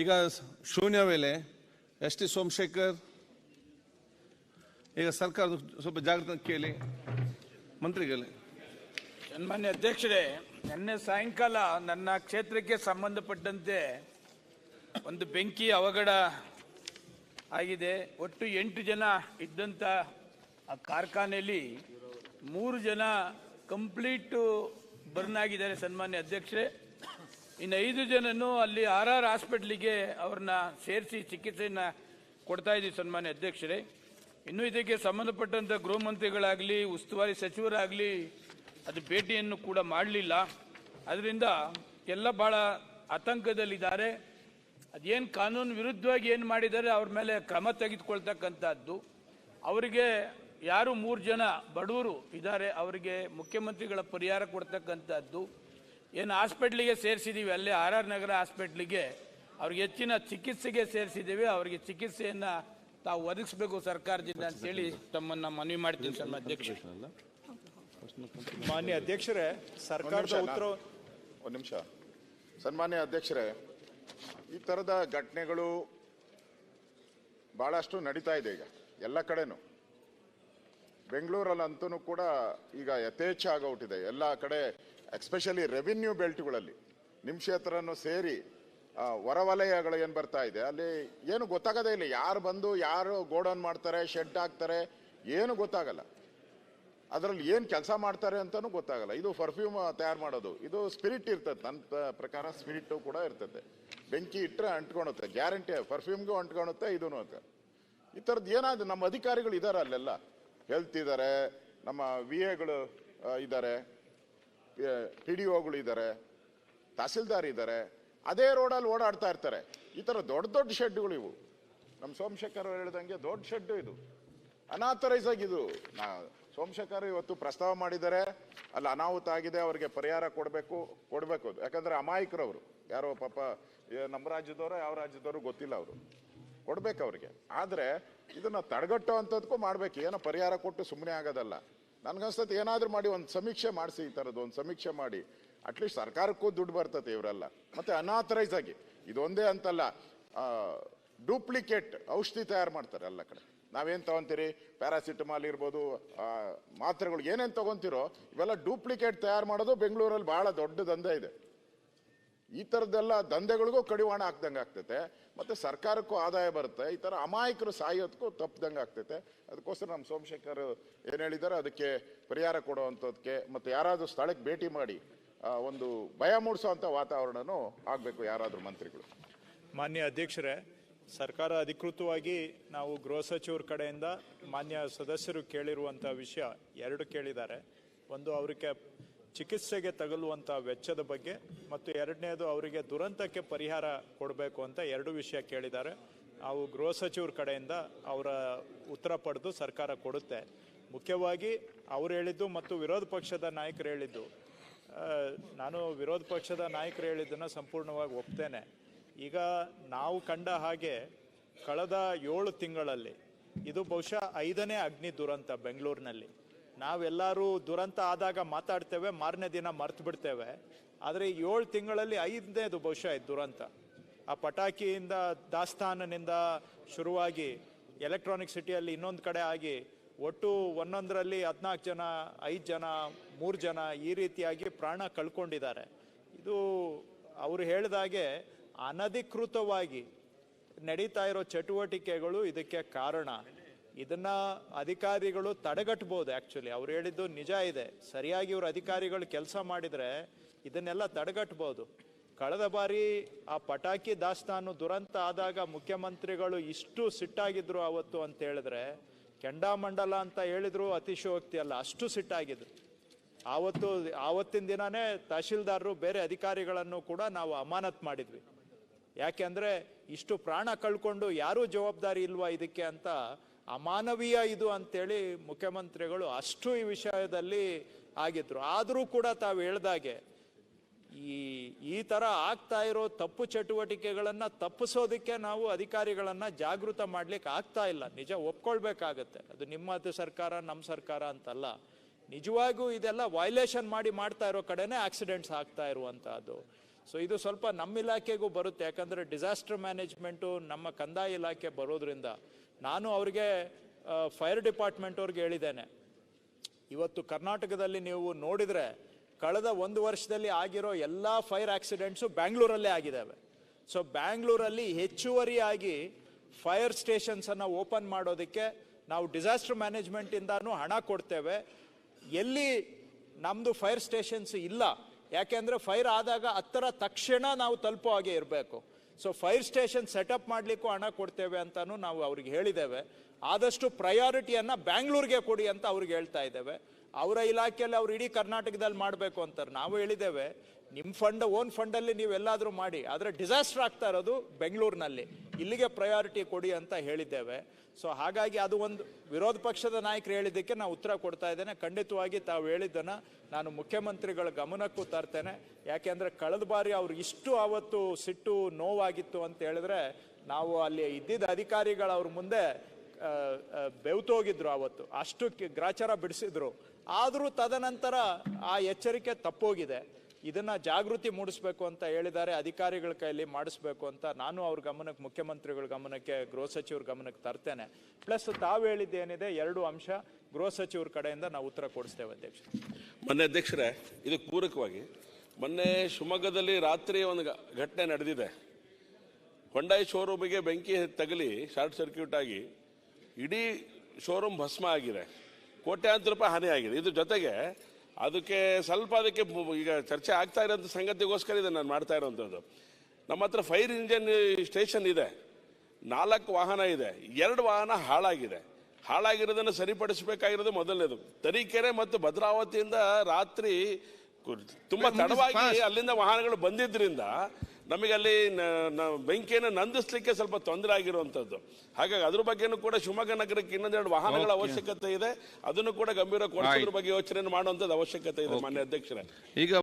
ಈಗ ಶೂನ್ಯ ವೇಳೆ ಎಸ್ ಟಿ ಸೋಮಶೇಖರ್, ಈಗ ಸರ್ಕಾರದ ಸ್ವಲ್ಪ ಜಾಗೃತ ಕೇಳಿ. ಮಂತ್ರಿಗಳೇ. ಸನ್ಮಾನ್ಯ ಅಧ್ಯಕ್ಷರೇ, ನಿನ್ನೆ ಸಾಯಂಕಾಲ ನನ್ನ ಕ್ಷೇತ್ರಕ್ಕೆ ಸಂಬಂಧಪಟ್ಟಂತೆ ಒಂದು ಬೆಂಕಿ ಅವಘಡ ಆಗಿದೆ. ಒಟ್ಟು ಎಂಟು ಜನ ಇದ್ದಂಥ ಆ ಕಾರ್ಖಾನೆಯಲ್ಲಿ ಮೂರು ಜನ ಕಂಪ್ಲೀಟು ಬರ್ನ್ ಆಗಿದ್ದಾರೆ ಸನ್ಮಾನ್ಯ ಅಧ್ಯಕ್ಷರೇ. ಇನ್ನು ಐದು ಜನನು ಅಲ್ಲಿ ಆರ್ ಆರ್ ಹಾಸ್ಪಿಟ್ಲಿಗೆ ಅವ್ರನ್ನ ಸೇರಿಸಿ ಚಿಕಿತ್ಸೆಯನ್ನು ಕೊಡ್ತಾ ಇದ್ದೀವಿ ಸನ್ಮಾನ್ಯ ಅಧ್ಯಕ್ಷರೇ. ಇನ್ನು ಇದಕ್ಕೆ ಸಂಬಂಧಪಟ್ಟಂತ ಗೃಹಮಂತ್ರಿಗಳಾಗಲಿ ಉಸ್ತುವಾರಿ ಸಚಿವರಾಗಲಿ ಅದು ಭೇಟಿಯನ್ನು ಕೂಡ ಮಾಡಲಿಲ್ಲ. ಅದರಿಂದ ಎಲ್ಲ ಭಾಳ ಆತಂಕದಲ್ಲಿದ್ದಾರೆ. ಅದೇನು ಕಾನೂನು ವಿರುದ್ಧವಾಗಿ ಏನು ಮಾಡಿದ್ದಾರೆ ಅವ್ರ ಮೇಲೆ ಕ್ರಮ ತೆಗೆದುಕೊಳ್ತಕ್ಕಂಥದ್ದು. ಅವರಿಗೆ ಯಾರು ಮೂರು ಜನ ಬಡವರು ಇದ್ದಾರೆ, ಅವರಿಗೆ ಮುಖ್ಯಮಂತ್ರಿಗಳ ಪರಿಹಾರ ಕೊಡ್ತಕ್ಕಂಥದ್ದು. ಏನು ಹಾಸ್ಪಿಟ್ಲಿಗೆ ಸೇರಿಸಿದ್ದೀವಿ ಅಲ್ಲೇ ಆರ್ ಆರ್ ನಗರ ಹಾಸ್ಪಿಟ್ಲಿಗೆ. ಅವ್ರಿಗೆ ಹೆಚ್ಚಿನ ಚಿಕಿತ್ಸೆಗೆ ಸೇರಿಸಿದ್ದೀವಿ ಅವರಿಗೆ ಚಿಕಿತ್ಸೆಯನ್ನು ತಾವು ಒದಗಿಸ್ಬೇಕು ಸರ್ಕಾರದಿಂದ ಅಂತೇಳಿ ತಮ್ಮನ್ನ ಮನವಿ ಮಾಡ್ತೀನಿ ಸರ್ ಅಧ್ಯಕ್ಷ ಮಾನ್ಯ ಅಧ್ಯಕ್ಷರೇ ಸರ್ಕಾರದ ಉತ್ತರ ಒಂದು ನಿಮಿಷ. ಸನ್ಮಾನ್ಯ ಅಧ್ಯಕ್ಷರೇ ಈ ಥರದ ಘಟನೆಗಳು ಭಾಳಷ್ಟು ನಡೀತಾ ಇದೆ ಈಗ ಎಲ್ಲ ಕಡೆನೂ. ಬೆಂಗಳೂರಲ್ಲಂತೂ ಕೂಡ ಈಗ ಯಥೇಚ್ಛ ಆಗೋಗ್ಬಿಟ್ಟಿದೆ. ಎಲ್ಲ ಕಡೆ ಎಕ್ಸ್ಪೆಷಲಿ ರೆವಿನ್ಯೂ ಬೆಲ್ಟ್ಗಳಲ್ಲಿ ನಿಮ್ಮ ಕ್ಷೇತ್ರನೂ ಸೇರಿ ವರವಲಯಗಳು ಏನು ಬರ್ತಾ ಇದೆ, ಅಲ್ಲಿ ಏನು ಗೊತ್ತಾಗೋದೇ ಇಲ್ಲ. ಯಾರು ಬಂದು, ಯಾರು ಗೋಡೌನ್ ಮಾಡ್ತಾರೆ ಶೆಡ್ ಹಾಕ್ತಾರೆ, ಏನು ಗೊತ್ತಾಗಲ್ಲ. ಅದರಲ್ಲಿ ಏನು ಕೆಲಸ ಮಾಡ್ತಾರೆ ಅಂತಲೂ ಗೊತ್ತಾಗಲ್ಲ. ಇದು ಪರ್ಫ್ಯೂಮ್ ತಯಾರು ಮಾಡೋದು. ಇದು ಸ್ಪಿರಿಟ್ ಇರ್ತದೆ. ನನ್ನ ಪ್ರಕಾರ ಸ್ಪಿರಿಟ್ ಕೂಡ ಇರ್ತದೆ. ಬೆಂಕಿ ಇಟ್ಟರೆ ಅಂಟ್ಕೊಳುತ್ತೆ ಗ್ಯಾರಂಟಿ ಪರ್ಫ್ಯೂಮ್ಗೂ ಅಂಟ್ಕೊಳುತ್ತೆ ಇದೂ ಅಂತ. ಈ ಥರದ್ದು ಏನಾದ್ರು, ನಮ್ಮ ಅಧಿಕಾರಿಗಳು ಇದ್ದಾರೆ ಅಲ್ಲೆಲ್ಲ. ಹೆಲ್ತ್ ಇದ್ದಾರೆ ನಮ್ಮ ವಿ ಎಗಳು ಇದ್ದಾರೆ. ಪಿ ಡಿ ಒಗಳು ಇದ್ದಾರೆ. ತಹಸೀಲ್ದಾರ್ ಇದ್ದಾರೆ. ಅದೇ ರೋಡಲ್ಲಿ ಓಡಾಡ್ತಾ ಇರ್ತಾರೆ. ಈ ಥರ ದೊಡ್ಡ ದೊಡ್ಡ ಶೆಡ್ಗಳು ಇವು. ನಮ್ಮ ಸೋಮಶೇಖರ್ ಅವ್ರು ಹೇಳ್ದಂಗೆ ದೊಡ್ಡ ಶೆಡ್ ಇದು. ಅನಾಥರೈಸ್ ಆಗಿದು ನಾ, ಸೋಮಶೇಖರ್ ಇವತ್ತು ಪ್ರಸ್ತಾವ ಮಾಡಿದ್ದಾರೆ. ಅಲ್ಲಿ ಅನಾಹುತ ಆಗಿದೆ, ಅವರಿಗೆ ಪರಿಹಾರ ಕೊಡಬೇಕು ಕೊಡಬೇಕು ಯಾಕಂದ್ರೆ ಅಮಾಯಕರವರು. ಯಾರೋ ಪಾಪ ನಮ್ಮ ರಾಜ್ಯದವರು, ಯಾವ ರಾಜ್ಯದವರು ಗೊತ್ತಿಲ್ಲ ಅವರು. ಕೊಡ್ಬೇಕು ಅವ್ರಿಗೆ. ಆದರೆ ಇದನ್ನ ತಡೆಗಟ್ಟೋ ಅಂಥದ್ಕೂ ಮಾಡ್ಬೇಕು. ಏನೋ ಪರಿಹಾರ ಕೊಟ್ಟು ಸುಮ್ಮನೆ ಆಗೋದಲ್ಲ. ನನ್ಗನ್ಸ್ತದೆ ಏನಾದರೂ ಮಾಡಿ, ಒಂದು ಸಮೀಕ್ಷೆ ಮಾಡಿಸಿ ಈ ಥರದ್ದು ಒಂದು ಸಮೀಕ್ಷೆ ಮಾಡಿ. ಅಟ್ಲೀಸ್ಟ್ ಸರ್ಕಾರಕ್ಕೂ ದುಡ್ಡು ಬರ್ತದೆ ಇವರೆಲ್ಲ. ಮತ್ತೆ ಅನಾಥರೈಸ್ ಆಗಿ. ಇದೊಂದೇ ಅಂತಲ್ಲ ಡೂಪ್ಲಿಕೇಟ್ ಔಷಧಿ ತಯಾರು ಮಾಡ್ತಾರೆ ಎಲ್ಲ ಕಡೆ. ನಾವೇನು ತಗೊಂತೀರಿ? ಪ್ಯಾರಾಸಿಟಮಾಲ್ ಇರ್ಬೋದು ಮಾತ್ರೆಗಳು ಏನೇನು ತಗೊಂತಿರೋ, ಇವೆಲ್ಲ ಡೂಪ್ಲಿಕೇಟ್ ತಯಾರು ಮಾಡೋದು ಬೆಂಗಳೂರಲ್ಲಿ ಬಹಳ ದೊಡ್ಡ ದಂಧೆ ಇದೆ. ಈ ಥರದ್ದೆಲ್ಲ ದಂಧೆಗಳಿಗೂ ಕಡಿವಾಣ ಹಾಕ್ದಂಗೆ ಆಗ್ತೈತೆ. ಮತ್ತೆ ಸರ್ಕಾರಕ್ಕೂ ಆದಾಯ ಬರುತ್ತೆ. ಈ ಥರ ಅಮಾಯಕರು ಸಾಯೋದಕ್ಕೂ ತಪ್ಪದಂಗೆ ಆಗ್ತೈತೆ. ಅದಕ್ಕೋಸ್ಕರ ನಮ್ಮ ಸೋಮಶೇಖರ್ ಏನು ಹೇಳಿದ್ದಾರೆ, ಅದಕ್ಕೆ ಪರಿಹಾರ ಕೊಡುವಂಥದ್ದಕ್ಕೆ ಮತ್ತು ಯಾರಾದರೂ ಸ್ಥಳಕ್ಕೆ ಭೇಟಿ ಮಾಡಿ ಒಂದು ಭಯ ಮೂಡಿಸೋವಂಥ ವಾತಾವರಣನೂ ಆಗಬೇಕು ಯಾರಾದರೂ ಮಂತ್ರಿಗಳು. ಮಾನ್ಯ ಅಧ್ಯಕ್ಷರೇ, ಸರ್ಕಾರ ಅಧಿಕೃತವಾಗಿ ನಾವು ಗೃಹ ಸಚಿವರ ಕಡೆಯಿಂದ ಮಾನ್ಯ ಸದಸ್ಯರು ಕೇಳಿರುವಂಥ ವಿಷಯ ಎರಡು ಕೇಳಿದ್ದಾರೆ. ಒಂದು ಅವರಿಗೆ ಚಿಕಿತ್ಸೆಗೆ ತಗಲುವಂಥ ವೆಚ್ಚದ ಬಗ್ಗೆ ಮತ್ತು ಎರಡನೇದು ಅವರಿಗೆ ದುರಂತಕ್ಕೆ ಪರಿಹಾರ ಕೊಡಬೇಕು ಅಂತ ಎರಡು ವಿಷಯ ಕೇಳಿದ್ದಾರೆ. ನಾವು ಗೃಹ ಸಚಿವರ ಕಡೆಯಿಂದ ಅವರ ಉತ್ತರ ಪಡೆದು ಸರ್ಕಾರ ಕೊಡುತ್ತೆ. ಮುಖ್ಯವಾಗಿ ಅವ್ರು ಹೇಳಿದ್ದು ಮತ್ತು ವಿರೋಧ ಪಕ್ಷದ ನಾಯಕರು ಹೇಳಿದ್ದು. ನಾನು ವಿರೋಧ ಪಕ್ಷದ ನಾಯಕರು ಹೇಳಿದ್ದನ್ನು ಸಂಪೂರ್ಣವಾಗಿ ಒಪ್ತೇನೆ. ಈಗ ನಾವು ಕಂಡ ಹಾಗೆ ಕಳೆದ ಏಳು ತಿಂಗಳಲ್ಲಿ, ಇದು ಬಹುಶಃ ಐದನೇ ಅಗ್ನಿ ದುರಂತ ಬೆಂಗಳೂರಿನಲ್ಲಿ. ನಾವೆಲ್ಲರೂ ದುರಂತ ಆದಾಗ ಮಾತಾಡ್ತೇವೆ, ಮಾರನೇ ದಿನ ಮರ್ತು ಬಿಡ್ತೇವೆ. ಆದರೆ ಏಳು ತಿಂಗಳಲ್ಲಿ ಐದನೇದು ಬಹುಶಃ ಇದು ದುರಂತ. ಆ ಪಟಾಕಿಯಿಂದ, ದಾಸ್ತಾನನಿಂದ ಶುರುವಾಗಿ ಎಲೆಕ್ಟ್ರಾನಿಕ್ ಸಿಟಿಯಲ್ಲಿ ಇನ್ನೊಂದು ಕಡೆ ಆಗಿ ಒಟ್ಟು ಒಂದೊಂದರಲ್ಲಿ ಹದಿನಾಲ್ಕು ಜನ, ಐದು ಜನ, ಮೂರು ಜನ ಈ ರೀತಿಯಾಗಿ ಪ್ರಾಣ ಕಳ್ಕೊಂಡಿದ್ದಾರೆ. ಇದು ಅವರು ಹೇಳಿದಾಗೆ ಅನಧಿಕೃತವಾಗಿ ನಡೀತಾ ಇರೋ ಚಟುವಟಿಕೆಗಳು ಇದಕ್ಕೆ ಕಾರಣ. ಇದನ್ನ ಅಧಿಕಾರಿಗಳು ತಡೆಗಟ್ಟಬಹುದು ಆ್ಯಕ್ಚುಲಿ ಅವ್ರು ಹೇಳಿದ್ದು ನಿಜ ಇದೆ. ಸರಿಯಾಗಿ ಇವರು ಅಧಿಕಾರಿಗಳು ಕೆಲಸ ಮಾಡಿದ್ರೆ ಇದನ್ನೆಲ್ಲ ತಡೆಗಟ್ಟಬಹುದು ಕಳೆದ ಬಾರಿ ಆ ಪಟಾಕಿ ದಾಸ್ತಾನು ದುರಂತ ಆದಾಗ ಮುಖ್ಯಮಂತ್ರಿಗಳು ಇಷ್ಟು ಸಿಟ್ಟಾಗಿದ್ರು ಅವತ್ತು ಅಂತ ಹೇಳಿದ್ರೆ, ಕೆಂಡಾಮಂಡಲ ಅಂತ ಹೇಳಿದ್ರು ಅತಿಶಯೋಕ್ತಿ ಅಲ್ಲ, ಅಷ್ಟು ಸಿಟ್ಟಾಗಿದ್ರು. ಆವತ್ತು, ಆವತ್ತಿನ ದಿನನೇ ತಹಶೀಲ್ದಾರರು ಬೇರೆ ಅಧಿಕಾರಿಗಳನ್ನು ಕೂಡ ನಾವು ಅಮಾನತ್ ಮಾಡಿದ್ವಿ. ಯಾಕೆಂದ್ರೆ ಇಷ್ಟು ಪ್ರಾಣ ಕಳ್ಕೊಂಡು ಯಾರೂ ಜವಾಬ್ದಾರಿ ಇಲ್ವಾ ಇದಕ್ಕೆ ಅಂತ ಅಮಾನವೀಯ ಇದು ಅಂತೇಳಿ ಮುಖ್ಯಮಂತ್ರಿಗಳು ಅಷ್ಟು ಈ ವಿಷಯದಲ್ಲಿ ಆಗಿದ್ರು. ಆದರೂ ಕೂಡ ತಾವು ಹೇಳ್ದಾಗೆ, ಈ ಈ ಥರ ಆಗ್ತಾ ಇರೋ ತಪ್ಪು ಚಟುವಟಿಕೆಗಳನ್ನು ತಪ್ಪಿಸೋದಕ್ಕೆ ನಾವು ಅಧಿಕಾರಿಗಳನ್ನು ಜಾಗೃತ ಮಾಡ್ಲಿಕ್ಕೆ ಆಗ್ತಾ ಇಲ್ಲ. ನಿಜ ಒಪ್ಕೊಳ್ಬೇಕಾಗತ್ತೆ. ಅದು ನಿಮ್ಮದು ಸರ್ಕಾರ ನಮ್ಮ ಸರ್ಕಾರ ಅಂತಲ್ಲ. ನಿಜವಾಗೂ ಇದೆಲ್ಲ ವೈಲೇಷನ್ ಮಾಡಿ ಮಾಡ್ತಾ ಇರೋ ಕಡೆನೇ ಆಕ್ಸಿಡೆಂಟ್ಸ್ ಆಗ್ತಾ ಇರುವಂಥದ್ದು ಸೊ ಇದು ಸ್ವಲ್ಪ ನಮ್ಮ ಇಲಾಖೆಗೂ ಬರುತ್ತೆ. ಯಾಕಂದ್ರೆ ಡಿಸಾಸ್ಟರ್ ಮ್ಯಾನೇಜ್ಮೆಂಟು ನಮ್ಮ ಕಂದಾಯ ಇಲಾಖೆ ಬರೋದ್ರಿಂದ ನಾನು ಅವ್ರಿಗೆ ಫೈರ್ ಡಿಪಾರ್ಟ್ಮೆಂಟ್ ಅವ್ರಿಗೆ ಹೇಳಿದ್ದೇನೆ. ಇವತ್ತು ಕರ್ನಾಟಕದಲ್ಲಿ ನೀವು ನೋಡಿದರೆ ಕಳೆದ ಒಂದು ವರ್ಷದಲ್ಲಿ ಆಗಿರೋ ಎಲ್ಲ ಫೈರ್ ಆಕ್ಸಿಡೆಂಟ್ಸು ಬ್ಯಾಂಗ್ಳೂರಲ್ಲೇ ಆಗಿದ್ದಾವೆ. ಸೊ ಬ್ಯಾಂಗ್ಳೂರಲ್ಲಿ ಹೆಚ್ಚುವರಿಯಾಗಿ ಫೈರ್ ಸ್ಟೇಷನ್ಸನ್ನು ಓಪನ್ ಮಾಡೋದಕ್ಕೆ ನಾವು ಡಿಸಾಸ್ಟರ್ ಮ್ಯಾನೇಜ್ಮೆಂಟಿಂದನೂ ಹಣ ಕೊಡ್ತೇವೆ. ಎಲ್ಲಿ ನಮ್ಮದು ಫೈರ್ ಸ್ಟೇಷನ್ಸ್ ಇಲ್ಲ, ಯಾಕೆಂದರೆ ಫೈರ್ ಆದಾಗ ಹತ್ತರ ತಕ್ಷಣ ನಾವು ತಲುಪೋ ಹಾಗೆ ಇರಬೇಕು. ಸೊ ಫೈರ್ ಸ್ಟೇಷನ್ ಸೆಟಪ್ ಮಾಡಲಿಕ್ಕೂ ಹಣ ಕೊಡ್ತೇವೆ ಅಂತಲೂ ನಾವು ಅವ್ರಿಗೆ ಹೇಳಿದ್ದೇವೆ. ಆದಷ್ಟು ಪ್ರಯಾರಿಟಿಯನ್ನು ಬ್ಯಾಂಗ್ಳೂರಿಗೆ ಕೊಡಿ ಅಂತ ಅವ್ರಿಗೆ ಹೇಳ್ತಾ ಇದ್ದೇವೆ. ಅವರ ಇಲಾಖೆಯಲ್ಲಿ ಅವ್ರು ಇಡೀ ಕರ್ನಾಟಕದಲ್ಲಿ ಮಾಡಬೇಕು ಅಂತಾರೆ. ನಾವು ಹೇಳಿದ್ದೇವೆ ನಿಮ್ಮ ಫಂಡ್ ಓನ್ ಫಂಡಲ್ಲಿ ನೀವೆಲ್ಲಾದರೂ ಮಾಡಿ, ಆದರೆ ಡಿಸಾಸ್ಟರ್ ಆಗ್ತಾ ಇರೋದು ಬೆಂಗಳೂರಿನಲ್ಲಿ. ಇಲ್ಲಿಗೆ ಪ್ರಯಾರಿಟಿ ಕೊಡಿ ಅಂತ ಹೇಳಿದ್ದೇವೆ. ಸೊ ಹಾಗಾಗಿ ಅದು ಒಂದು ವಿರೋಧ ಪಕ್ಷದ ನಾಯಕರು ಹೇಳಿದ್ದಕ್ಕೆ ನಾನು ಉತ್ತರ ಕೊಡ್ತಾ ಇದ್ದೇನೆ. ಖಂಡಿತವಾಗಿ ತಾವು ಹೇಳಿದ್ದನ್ನು ನಾನು ಮುಖ್ಯಮಂತ್ರಿಗಳ ಗಮನಕ್ಕೂ ತರ್ತೇನೆ. ಯಾಕೆಂದರೆ ಕಳೆದ ಬಾರಿ ಅವ್ರು ಇಷ್ಟು ಆವತ್ತು ಸಿಟ್ಟು ನೋವಾಗಿತ್ತು ಅಂತ ಹೇಳಿದ್ರೆ ನಾವು ಅಲ್ಲಿ ಇದ್ದಿದ್ದ ಅಧಿಕಾರಿಗಳು ಅವ್ರ ಮುಂದೆ ಬೆವ್ತೋಗಿದ್ರು ಆವತ್ತು. ಅಷ್ಟು ಗ್ರಾಚಾರ ಬಿಡಿಸಿದ್ರು. ಆದರೂ ತದನಂತರ ಆ ಎಚ್ಚರಿಕೆ ತಪ್ಪೋಗಿದೆ. ಇದನ್ನ ಜಾಗೃತಿ ಮೂಡಿಸ್ಬೇಕು ಅಂತ ಹೇಳಿದ್ದಾರೆ, ಅಧಿಕಾರಿಗಳ ಕೈಯಲ್ಲಿ ಮಾಡಿಸ್ಬೇಕು ಅಂತ ನಾನು ಅವ್ರ ಗಮನಕ್ಕೆ, ಮುಖ್ಯಮಂತ್ರಿಗಳ ಗಮನಕ್ಕೆ, ಗೃಹ ಸಚಿವರ ಗಮನಕ್ಕೆ ತರ್ತೇನೆ. ಪ್ಲಸ್ ತಾವು ಹೇಳಿದ್ದೇನಿದೆ, ಎರಡು ಅಂಶ ಗೃಹ ಸಚಿವರ ಕಡೆಯಿಂದ ನಾವು ಉತ್ತರ ಕೊಡಿಸ್ತೇವೆ ಅಧ್ಯಕ್ಷ. ಮೊನ್ನೆ ಅಧ್ಯಕ್ಷರೇ ಇದಕ್ಕೆ ಪೂರಕವಾಗಿ, ಮೊನ್ನೆ ಶಿವಮೊಗ್ಗದಲ್ಲಿ ರಾತ್ರಿ ಒಂದು ಘಟನೆ ನಡೆದಿದೆ. ಹೊಂಡಾಯಿ ಶೋರೂಮಿಗೆ ಬೆಂಕಿ ತಗಲಿ ಶಾರ್ಟ್ ಸರ್ಕ್ಯೂಟ್ ಆಗಿ, ಇಡೀ ಶೋರೂಮ್ ಭಸ್ಮ ಆಗಿದೆ. ಕೋಟ್ಯಾಂತರ ರೂಪಾಯಿ ಹಾನಿ ಆಗಿದೆ. ಇದ್ರ ಜೊತೆಗೆ ಅದಕ್ಕೆ ಸ್ವಲ್ಪ ಅದಕ್ಕೆ ಈಗ ಚರ್ಚೆ ಆಗ್ತಾ ಇರೋಂಥ ಸಂಗತಿಗೋಸ್ಕರ ಇದೆ ನಾನು ಮಾಡ್ತಾ ಇರೋವಂಥದ್ದು. ನಮ್ಮ ಹತ್ರ ಫೈರ್ ಇಂಜಿನ್ ಸ್ಟೇಷನ್ ಇದೆ. ನಾಲ್ಕು ವಾಹನ ಇದೆ. ಎರಡು ವಾಹನ ಹಾಳಾಗಿದೆ. ಹಾಳಾಗಿರೋದನ್ನು ಸರಿಪಡಿಸಬೇಕಾಗಿರೋದು ಮೊದಲನೇದು. ತರೀಕೆರೆ ಮತ್ತು ಭದ್ರಾವತಿಯಿಂದ ರಾತ್ರಿ ತುಂಬಾ ತಡವಾಗಿ ಅಲ್ಲಿಂದ ವಾಹನಗಳು ಬಂದಿದ್ರಿಂದ ನಮಗೆ ಅಲ್ಲಿ ನ- ನ- ಬೆಂಕಿಯನ್ನು ನಂದಿಸ್ಲಿಕ್ಕೆ ಸ್ವಲ್ಪ ತೊಂದರೆ ಆಗಿರುವಂಥದ್ದು. ಹಾಗಾಗಿ ಅದ್ರ ಬಗ್ಗೆನೂ ಕೂಡ ಶಿವಮೊಗ್ಗ ನಗರಕ್ಕೆ ಇನ್ನೊಂದೆರಡು ವಾಹನಗಳ ಅವಶ್ಯಕತೆ ಇದೆ. ಅದನ್ನು ಕೂಡ ಗಂಭೀರ ಕೊಡಿಸೋದ್ರ ಬಗ್ಗೆ ಯೋಚನೆ ಮಾಡುವಂತದ್ದು ಅವಶ್ಯಕತೆ ಇದೆ ಮಾನ್ಯ ಅಧ್ಯಕ್ಷರೇ. ಈಗ